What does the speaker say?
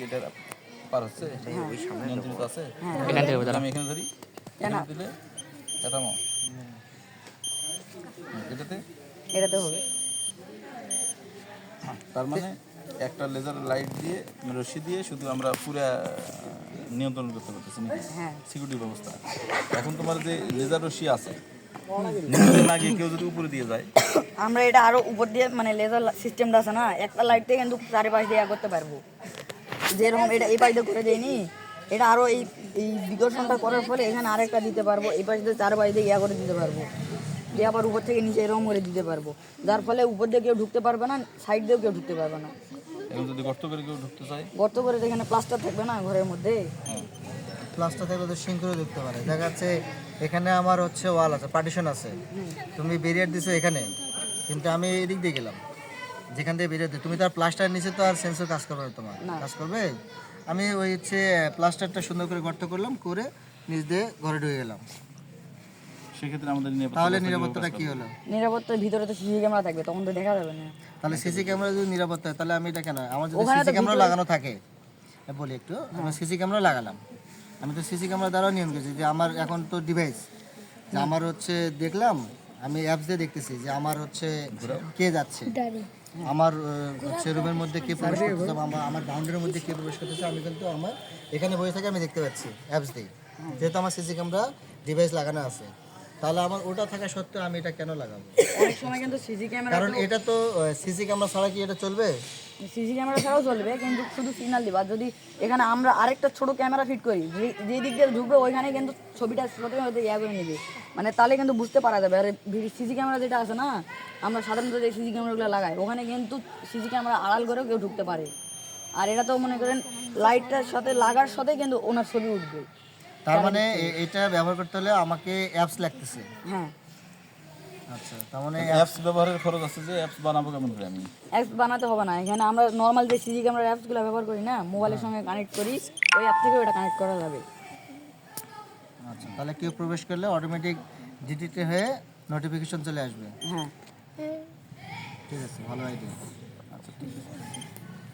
থেকে এটা পার হচ্ছে নিয়ন্ত্রিত আছে? এখান থেকে আমি এখানে ধরি। এখানে দিলে এটা মো এটাতে? এটাতে হবে। তার মানে একটা লেজার লাইট দিয়ে রশ্মি দিয়ে শুধু আমরা পুরা নিয়ন্ত্রণ করতে পারতেছি নাকি? হ্যাঁ। সিকিউরিটি ব্যবস্থা। এখন তোমার যে লেজার রশি আছে না গিয়ে কেউ যদি উপরে দিয়ে যায় আমরা এটা আরও উপর দিয়ে মানে লেজার সিস্টেমটা আছে না একটা লাইট দিয়ে কিন্তু চারিপাশ দিয়ে করতে পারব। যেরকম এটা এই পাশ করে দেয়নি এটা আরও এই এই বিকর্ষণটা করার ফলে এখানে আরেকটা দিতে পারব এই পাশে দিয়ে চার দিয়ে ইয়া করে দিতে পারব। দিয়ে আবার উপর থেকে নিচে এরকম করে দিতে পারব। যার ফলে উপর দিয়ে কেউ ঢুকতে পারবে না সাইড দিয়েও কেউ ঢুকতে পারবে না। যদি গর্ত করে কেউ ঢুকতে চায়? গর্ত করে এখানে প্লাস্টার থাকবে না ঘরের মধ্যে? হ্যাঁ প্লাসটা থেকে ওদের সিং করে দেখতে পারে। দেখা যাচ্ছে এখানে আমার হচ্ছে ওয়াল আছে পার্টিশন আছে। তুমি ব্যারিয়ার দিছো এখানে কিন্তু আমি এদিক দিয়ে গেলাম। যেখান থেকে বেরোতে তুমি তো আর প্লাস্টার নিচে তো আর সেন্সর কাজ করবে না তোমার। কাজ করবে? আমি ওই হচ্ছে প্লাস্টারটা সুন্দর করে গর্ত করলাম করে নিচ দিয়ে ঘরে ঢুকে গেলাম। সেক্ষেত্রে আমাদের নিরাপত্তা তাহলে নিরাপত্তাটা কি হলো? নিরাপত্তার ভিতরে তো সিসি ক্যামেরা থাকবে তখন তো দেখা যাবে না। তাহলে সিসি ক্যামেরা যদি নিরাপত্তা হয়, তাহলে আমি এটা কেন? আমার যদি সিসি ক্যামেরা লাগানো থাকে বলি একটু আমি সিসি ক্যামেরা লাগালাম। আমি তো সিসি ক্যামেরা দ্বারাও নিয়ম করেছি যে আমার এখন তো ডিভাইস যে আমার হচ্ছে দেখলাম আমি অ্যাপস দিয়ে দেখতেছি যে আমার হচ্ছে কে যাচ্ছে। আমার হচ্ছে রুমের মধ্যে কে প্রবেশ করতেছে আমার আমার বাউন্ডারির মধ্যে কে প্রবেশ করতেছে আমি কিন্তু আমার এখানে বসে থাকি আমি দেখতে পাচ্ছি অ্যাপস দিয়ে। যেহেতু আমার সিসি ক্যামেরা ডিভাইস লাগানো আছে। তাহলে আমার ওটা থাকা সত্ত্বেও আমি এটা কেন লাগাবো? অনেক সময় কিন্তু সিসি ক্যামেরা কারণ এটা তো সিসি ক্যামেরা ছাড়া কি এটা চলবে? সিসি ক্যামেরা ছাড়াও চলবে কিন্তু শুধু সিগন্যাল দিবা। যদি এখানে আমরা আরেকটা ছোট ক্যামেরা ফিট করি যে যে দিক দিয়ে ঢুকবে ওইখানে কিন্তু ছবিটা সাথে হয়তো ইয়া করে নেবে। মানে তাহলে কিন্তু বুঝতে পারা যাবে। আর সিসি ক্যামেরা যেটা আছে না আমরা সাধারণত যে সিসি ক্যামেরাগুলো লাগাই ওখানে কিন্তু সিসি ক্যামেরা আড়াল করেও কেউ ঢুকতে পারে। আর এটা তো মনে করেন লাইটটার সাথে লাগার সাথে কিন্তু ওনার ছবি উঠবে। তার মানে এটা ব্যবহার করতে হলে আমাকে অ্যাপস লাগতেছে। হ্যাঁ। আচ্ছা তার মানে অ্যাপস ব্যবহারের খরচ আছে যে অ্যাপস বানাবো কেমন করে আমি? অ্যাপস বানাতে হবে না। এখানে আমরা নর্মাল যে ক্যামেরার অ্যাপসগুলো ব্যবহার করি না মোবাইলের সঙ্গে কানেক্ট করি ওই অ্যাপ থেকেও ওটা কানেক্ট করা যাবে। আচ্ছা তাহলে কেউ প্রবেশ করলে অটোমেটিক ডিটিটি হয়ে নোটিফিকেশন চলে আসবে। হ্যাঁ। ঠিক আছে ভালো আইডিয়া আচ্ছা ঠিক আছে।